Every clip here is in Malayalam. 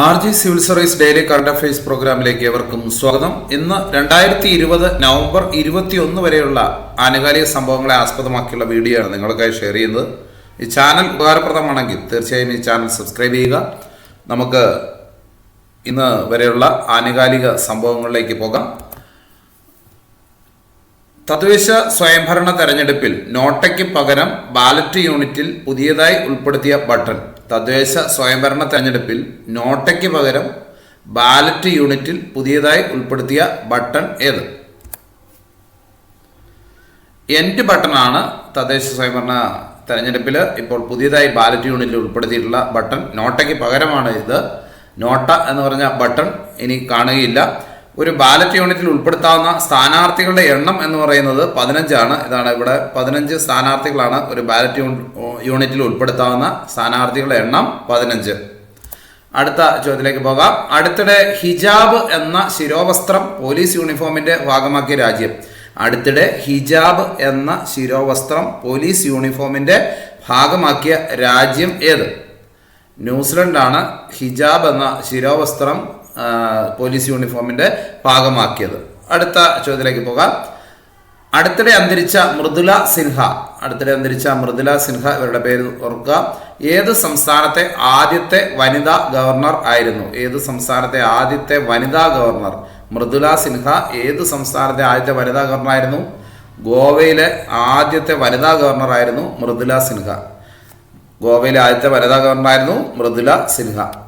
R G civil service daily current affairs പ്രോഗ്രാമിലേക്ക് ഏവർക്കും സ്വാഗതം. ഇന്ന് രണ്ടായിരത്തി ഇരുപത് നവംബർ ഇരുപത്തിയൊന്ന് വരെയുള്ള ആനുകാലിക സംഭവങ്ങളെ ആസ്പദമാക്കിയുള്ള വീഡിയോ ആണ് നിങ്ങൾക്കായി ഷെയർ ചെയ്യുന്നത്. ഈ ചാനൽ ഉപകാരപ്രദമാണെങ്കിൽ തീർച്ചയായും ഈ ചാനൽ സബ്സ്ക്രൈബ് ചെയ്യുക. നമുക്ക് ഇന്ന് വരെയുള്ള ആനുകാലിക സംഭവങ്ങളിലേക്ക് പോകാം. തദ്ദേശ സ്വയംഭരണ തെരഞ്ഞെടുപ്പിൽ നോട്ടയ്ക്ക് പകരം ബാലറ്റ് യൂണിറ്റിൽ പുതിയതായി ഉൾപ്പെടുത്തിയ ബട്ടൺ. തദ്ദേശ സ്വയംഭരണ തെരഞ്ഞെടുപ്പിൽ നോട്ടയ്ക്ക് പകരം ബാലറ്റ് യൂണിറ്റിൽ പുതിയതായി ഉൾപ്പെടുത്തിയ ബട്ടൺ ഏത്? എൻഡ് ബട്ടണാണ് തദ്ദേശ സ്വയംഭരണ തെരഞ്ഞെടുപ്പിൽ ഇപ്പോൾ പുതിയതായി ബാലറ്റ് യൂണിറ്റിൽ ഉൾപ്പെടുത്തിയിട്ടുള്ള ബട്ടൺ. നോട്ടയ്ക്ക് പകരമാണ് ഇത്. നോട്ട എന്ന് പറഞ്ഞ ബട്ടൺ ഇനി കാണുകയില്ല. ഒരു ബാലറ്റ് യൂണിറ്റിൽ ഉൾപ്പെടുത്താവുന്ന സ്ഥാനാർത്ഥികളുടെ എണ്ണം എന്ന് പറയുന്നത് പതിനഞ്ചാണ്. ഇതാണ് ഇവിടെ പതിനഞ്ച് സ്ഥാനാർത്ഥികളാണ് ഒരു ബാലറ്റ് യൂണിറ്റിൽ ഉൾപ്പെടുത്താവുന്ന സ്ഥാനാർത്ഥികളുടെ എണ്ണം പതിനഞ്ച്. അടുത്ത ചോദ്യത്തിലേക്ക് പോകാം. അടുത്തിടെ ഹിജാബ് എന്ന ശിരോവസ്ത്രം പോലീസ് യൂണിഫോമിന്റെ ഭാഗമാക്കിയ രാജ്യം. അടുത്തിടെ ഹിജാബ് എന്ന ശിരോവസ്ത്രം പോലീസ് യൂണിഫോമിന്റെ ഭാഗമാക്കിയ രാജ്യം ഏത്? ന്യൂസിലൻഡാണ്. ഹിജാബ് എന്ന ശിരോവസ്ത്രം പോലീസ് യൂണിഫോമിന്റെ ഭാഗമാക്കിയത്. അടുത്ത ചോദ്യത്തിലേക്ക് പോകാം. അടുത്തിടെ അന്തരിച്ച മൃദുല സിൻഹ അടുത്തിടെ അന്തരിച്ച മൃദുല സിൻഹ ഇവരുടെ പേര് ഓർക്കുക. ഏത് സംസ്ഥാനത്തെ ആദ്യത്തെ വനിതാ ഗവർണർ ആയിരുന്നു? ഏത് സംസ്ഥാനത്തെ ആദ്യത്തെ വനിതാ ഗവർണർ? മൃദുല സിൻഹ ഏത് സംസ്ഥാനത്തെ ആദ്യത്തെ വനിതാ ഗവർണർ ആയിരുന്നു? ഗോവയിലെ ആദ്യത്തെ വനിതാ ഗവർണർ ആയിരുന്നു മൃദുല സിൻഹ. ഗോവയിലെ ആദ്യത്തെ വനിതാ ഗവർണർ ആയിരുന്നു Mridula Sinha.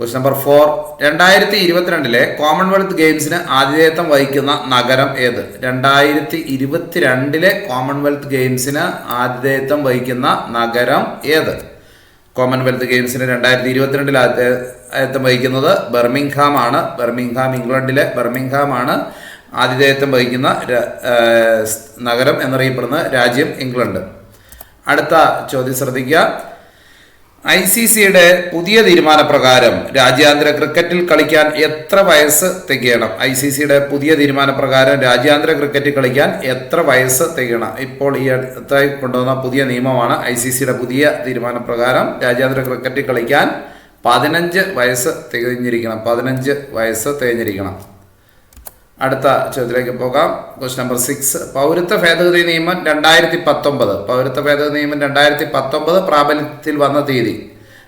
Question number four രണ്ടായിരത്തി ഇരുപത്തിരണ്ടിലെ കോമൺവെൽത്ത് ഗെയിംസിന് ആതിഥേയത്വം വഹിക്കുന്ന നഗരം ഏത്? രണ്ടായിരത്തി ഇരുപത്തിരണ്ടിലെ കോമൺവെൽത്ത് ഗെയിംസിന് ആതിഥേയത്വം വഹിക്കുന്ന നഗരം ഏത്? കോമൺവെൽത്ത് ഗെയിംസിന് രണ്ടായിരത്തി ഇരുപത്തിരണ്ടിൽ ആതിഥേയത്വം വഹിക്കുന്നത് ബർമിംഗ്ഹാം ആണ്. ബർമിംഗ്ഹാം ഇംഗ്ലണ്ടിലെ ബർമിംഗ്ഹാം ആണ് ആതിഥേയത്വം വഹിക്കുന്ന നഗരം എന്നറിയപ്പെടുന്ന രാജ്യം ഇംഗ്ലണ്ട്. അടുത്ത ചോദ്യം ശ്രദ്ധിക്കുക. ഐ സി സിയുടെ പുതിയ തീരുമാനപ്രകാരം രാജ്യാന്തര ക്രിക്കറ്റിൽ കളിക്കാൻ എത്ര വയസ്സ് തികയണം? ഐ സി സിയുടെ പുതിയ തീരുമാനപ്രകാരം രാജ്യാന്തര ക്രിക്കറ്റിൽ കളിക്കാൻ എത്ര വയസ്സ് തികയണം? ഇപ്പോൾ ഈ അടുത്തായി കൊണ്ടുവന്ന പുതിയ നിയമമാണ് ഐ സി സിയുടെ പുതിയ തീരുമാനപ്രകാരം രാജ്യാന്തര ക്രിക്കറ്റിൽ കളിക്കാൻ പതിനഞ്ച് വയസ്സ് തികഞ്ഞിരിക്കണം. പതിനഞ്ച് വയസ്സ് തികഞ്ഞിരിക്കണം. അടുത്ത ചോദ്യത്തിലേക്ക് പോകാം. ക്വസ്റ്റ് നമ്പർ സിക്സ് പൗരത്വ ഭേദഗതി നിയമം രണ്ടായിരത്തി പത്തൊമ്പത് പൗരത്വ ഭേദഗതി നിയമം രണ്ടായിരത്തി പത്തൊമ്പത് പ്രാബല്യത്തിൽ വന്ന തീയതി.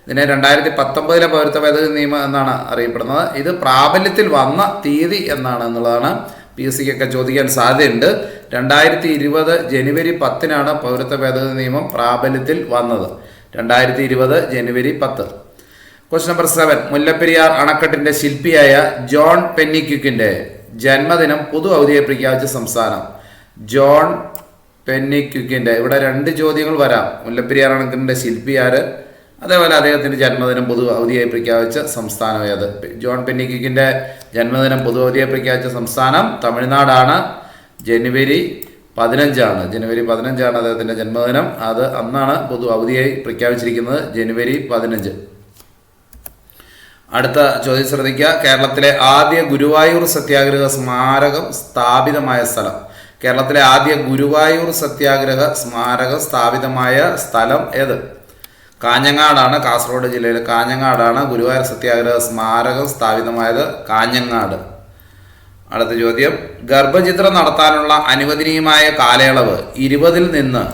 ഇതിനെ രണ്ടായിരത്തി പത്തൊമ്പതിലെ പൗരത്വ ഭേദഗതി നിയമം എന്നാണ് അറിയപ്പെടുന്നത്. ഇത് പ്രാബല്യത്തിൽ വന്ന തീയതി എന്നാണ് എന്നുള്ളതാണ് പി എസ് സിക്കൊക്കെ ചോദിക്കാൻ സാധ്യതയുണ്ട്. രണ്ടായിരത്തി ഇരുപത് ജനുവരി പത്തിനാണ് പൗരത്വ ഭേദഗതി നിയമം പ്രാബല്യത്തിൽ വന്നത്. രണ്ടായിരത്തി ഇരുപത് ജനുവരി പത്ത്. ക്വസ്റ്റ് നമ്പർ സെവൻ മുല്ലപ്പെരിയാർ അണക്കെട്ടിന്റെ ശില്പിയായ ജോൺ പെന്നിക്യുക്കിന്റെ ജന്മദിനം പൊതു അവധിയെ പ്രഖ്യാപിച്ച സംസ്ഥാനം. ജോൺ പെന്നിക്യുക്കിന്റെ ഇവിടെ രണ്ട് ചോദ്യങ്ങൾ വരാം. മുല്ലപ്പെരിയാർ അണക്കെട്ടിന്റെ ആര്? അതേപോലെ അദ്ദേഹത്തിന്റെ ജന്മദിനം പൊതു അവധിയായി പ്രഖ്യാപിച്ച സംസ്ഥാനം ഏത്? ജോൺ പെന്നിക്യുക്കിന്റെ ജന്മദിനം പൊതു അവധിയായി പ്രഖ്യാപിച്ച സംസ്ഥാനം തമിഴ്നാടാണ്. ജനുവരി പതിനഞ്ചാണ്. ജനുവരി പതിനഞ്ചാണ് അദ്ദേഹത്തിന്റെ ജന്മദിനം. അത് അന്നാണ് പൊതു അവധിയായി പ്രഖ്യാപിച്ചിരിക്കുന്നത്. ജനുവരി പതിനഞ്ച്. അടുത്ത ചോദ്യം ശ്രദ്ധിക്കുക. കേരളത്തിലെ ആദ്യ ഗുരുവായൂർ സത്യാഗ്രഹ സ്മാരകം സ്ഥാപിതമായ സ്ഥലം. കേരളത്തിലെ ആദ്യ ഗുരുവായൂർ സത്യാഗ്രഹ സ്മാരകം സ്ഥാപിതമായ സ്ഥലം ഏത്? കാഞ്ഞങ്ങാടാണ് കാസർഗോഡ് ജില്ലയിലെ കാഞ്ഞങ്ങാടാണ് ഗുരുവായൂർ സത്യാഗ്രഹ സ്മാരകം സ്ഥാപിതമായത്. കാഞ്ഞങ്ങാട്. അടുത്ത ചോദ്യം. ഗർഭചിത്രം നടത്താനുള്ള അനുവദനീയമായ കാലയളവ് ഇരുപതിൽ നിന്ന്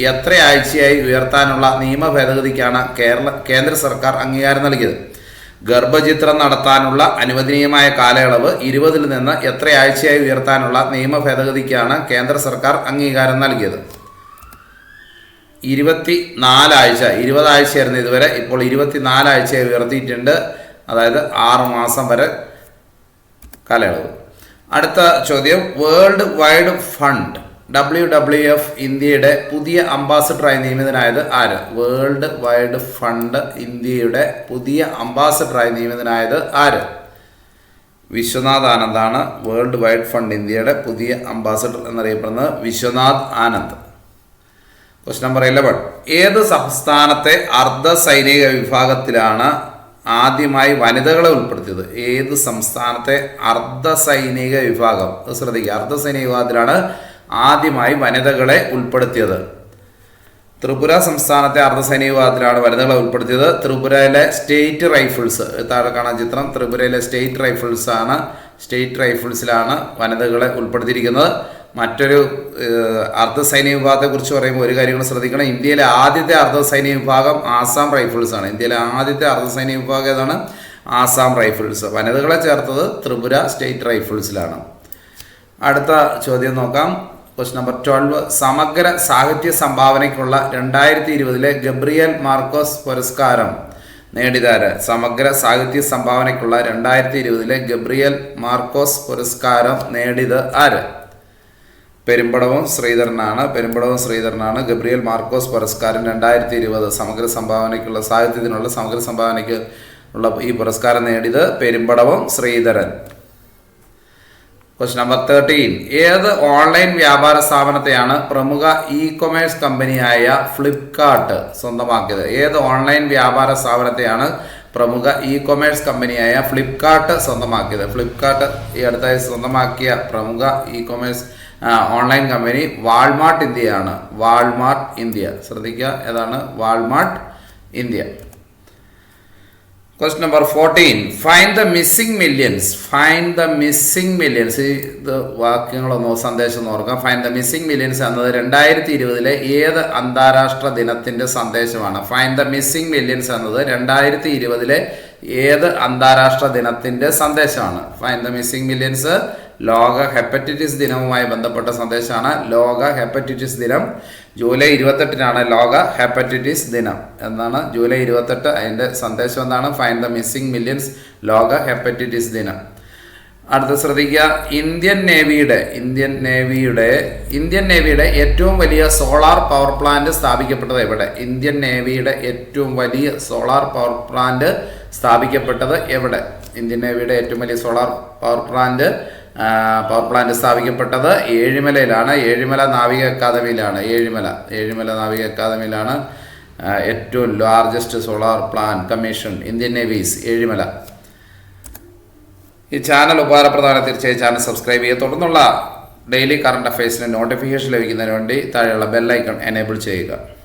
എത്ര ആഴ്ചയായി ഉയർത്താനുള്ള നിയമ ഭേദഗതിക്കാണ് കേരള കേന്ദ്ര സർക്കാർ അംഗീകാരം നൽകിയത്? ഗർഭചിത്രം നടത്താനുള്ള അനുവദനീയമായ കാലയളവ് ഇരുപതിൽ നിന്ന് എത്ര ആഴ്ചയായി ഉയർത്താനുള്ള നിയമ ഭേദഗതിക്കാണ് കേന്ദ്ര സർക്കാർ അംഗീകാരം നൽകിയത്. ഇരുപത്തി നാലാഴ്ച ഇരുപതാഴ്ചയായിരുന്നു ഇതുവരെ. ഇപ്പോൾ ഇരുപത്തി നാലാഴ്ചയായി ഉയർത്തിയിട്ടുണ്ട്. അതായത് ആറ് മാസം വരെ കാലയളവ്. അടുത്ത ചോദ്യം. World wide fund. W W F ഇന്ത്യയുടെ പുതിയ അംബാസഡറായി നിയമിതനായത് ആര്? വേൾഡ് വൈഡ് ഫണ്ട് ഇന്ത്യയുടെ പുതിയ അംബാസഡറായി നിയമിതനായത് ആര്? വിശ്വനാഥ് ആനന്ദാണ് വേൾഡ് വൈഡ് ഫണ്ട് ഇന്ത്യയുടെ പുതിയ അംബാസഡർ എന്നറിയപ്പെടുന്നത് Viswanath Anand. Question number eleven ഏത് സംസ്ഥാനത്തെ അർദ്ധ സൈനിക വിഭാഗത്തിലാണ് ആദ്യമായി വനിതകളെ ഉൾപ്പെടുത്തിയത്? ഏത് സംസ്ഥാനത്തെ അർദ്ധ സൈനിക വിഭാഗം? ശ്രദ്ധിക്കുക. അർദ്ധ സൈനിക വിഭാഗത്തിലാണ് ആദ്യമായി വനിതകളെ ഉൾപ്പെടുത്തിയത്. ത്രിപുര സംസ്ഥാനത്തെ അർദ്ധസൈനിക വിഭാഗത്തിലാണ് വനിതകളെ ഉൾപ്പെടുത്തിയത്. ത്രിപുരയിലെ സ്റ്റേറ്റ് റൈഫിൾസ് താഴെ കാണാൻ ചിത്രം. ത്രിപുരയിലെ സ്റ്റേറ്റ് റൈഫിൾസ് ആണ് സ്റ്റേറ്റ് റൈഫിൾസിലാണ് വനിതകളെ ഉൾപ്പെടുത്തിയിരിക്കുന്നത്. മറ്റൊരു അർദ്ധസൈനിക വിഭാഗത്തെക്കുറിച്ച് പറയുമ്പോൾ ഒരു കാര്യം കൂടെ ശ്രദ്ധിക്കണം. ഇന്ത്യയിലെ ആദ്യത്തെ അർദ്ധസൈനിക വിഭാഗം ആസാം റൈഫിൾസ് ആണ്. ഇന്ത്യയിലെ ആദ്യത്തെ അർദ്ധസൈനിക വിഭാഗം ഏതാണ്? ആസാം റൈഫിൾസ്. വനിതകളെ ചേർത്തത് ത്രിപുര സ്റ്റേറ്റ് റൈഫിൾസിലാണ്. അടുത്ത ചോദ്യം നോക്കാം. ക്വസ്റ്റ് നമ്പർ ട്വൽവ് സമഗ്ര സാഹിത്യ സംഭാവനയ്ക്കുള്ള രണ്ടായിരത്തി ഇരുപതിലെ ഗബ്രിയൽ മാർക്കോസ് പുരസ്കാരം നേടിയതാര്? സമഗ്ര സാഹിത്യ സംഭാവനയ്ക്കുള്ള രണ്ടായിരത്തി ഇരുപതിലെ ഗബ്രിയൽ മാർക്കോസ് പുരസ്കാരം നേടിയത് ആര്? പെരുമ്പടവും ശ്രീധരനാണ്. പെരുമ്പടവും ശ്രീധരനാണ് ഗബ്രിയൽ മാർക്കോസ് പുരസ്കാരം രണ്ടായിരത്തി ഇരുപത് സമഗ്ര സംഭാവനയ്ക്കുള്ള സാഹിത്യത്തിനുള്ള സമഗ്ര സംഭാവനയ്ക്ക് ഉള്ള ഈ പുരസ്കാരം നേടിയത് Perumbadavam Sreedharan. Question number thirteen ഏത് ഓൺലൈൻ വ്യാപാര സ്ഥാപനത്തെയാണ് പ്രമുഖ ഇ കൊമേഴ്സ് കമ്പനിയായ ഫ്ലിപ്കാർട്ട് സ്വന്തമാക്കിയത്? ഏത് ഓൺലൈൻ വ്യാപാര സ്ഥാപനത്തെയാണ് പ്രമുഖ ഇ കൊമേഴ്സ് കമ്പനിയായ ഫ്ലിപ്കാർട്ട് സ്വന്തമാക്കിയത്? ഫ്ലിപ്കാർട്ട് ഈ അടുത്തായി സ്വന്തമാക്കിയ പ്രമുഖ e commerce online company Walmart ഇന്ത്യയാണ്. Walmart India. ശ്രദ്ധിക്കുക ഏതാണ്? Walmart India. Question number fourteen find the missing millions find the missing millions ഇത് വാക്യങ്ങളൊന്നോ സന്ദേശം ഓർക്കാം. ഫൈൻഡ് ദ മിസ്സിംഗ് മില്യൻസ് എന്നത് രണ്ടായിരത്തി ഇരുപതിലെ ഏത് അന്താരാഷ്ട്ര ദിനത്തിന്റെ സന്ദേശമാണ്? ഫൈൻഡ് ദ മിസ്സിംഗ് മില്യൻസ് എന്നത് രണ്ടായിരത്തി ഇരുപതിലെ ഏത് അന്താരാഷ്ട്ര ദിനത്തിന്റെ സന്ദേശമാണ്? ഫൈൻഡ് ദ മിസ്സിംഗ് മില്യൻസ് ലോക ഹെപ്പറ്റൈറ്റിസ് ദിനവുമായി ബന്ധപ്പെട്ട സന്ദേശമാണ്. ലോക ഹെപ്പറ്റൈറ്റിസ് ദിനം ജൂലൈ ഇരുപത്തെട്ടിനാണ്. ലോക ഹെപ്പറ്റൈറ്റിസ് ദിനം എന്നാണ് ജൂലൈ ഇരുപത്തെട്ട് അതിന്റെ സന്ദേശം എന്താണ്? ഫൈൻ ദ മിസ്സിംഗ് മില്യൻസ് ലോക ഹെപ്പറ്റൈറ്റിസ് ദിനം. അടുത്ത ശ്രദ്ധിക്കുക. ഇന്ത്യൻ നേവിയുടെ ഇന്ത്യൻ നേവിയുടെ ഇന്ത്യൻ നേവിയുടെ ഏറ്റവും വലിയ സോളാർ പവർ പ്ലാന്റ് സ്ഥാപിക്കപ്പെട്ടത് എവിടെ? ഇന്ത്യൻ നേവിയുടെ ഏറ്റവും വലിയ സോളാർ പവർ പ്ലാന്റ് സ്ഥാപിക്കപ്പെട്ടത് എവിടെ? ഇന്ത്യൻ നേവിയുടെ ഏറ്റവും വലിയ solar power plant power plant സ്ഥാപിക്കപ്പെട്ടത് ഏഴിമലയിലാണ്. ഏഴിമല നാവിക അക്കാദമിയിലാണ്. ഏഴിമല. ഏഴിമല നാവിക അക്കാദമിയിലാണ് ഏറ്റവും largest solar plant commission Indian navies Ezhimala. ഈ ചാനൽ ഉപകാരപ്രദമാണ്. തീർച്ചയായും ചാനൽ സബ്സ്ക്രൈബ് ചെയ്യുക. തുടർന്നുള്ള ഡെയിലി കറണ്ട് അഫയേഴ്സിന് നോട്ടിഫിക്കേഷൻ ലഭിക്കുന്നതിന് വേണ്ടി താഴെയുള്ള ബെല്ലൈക്കൺ എനേബിൾ ചെയ്യുക.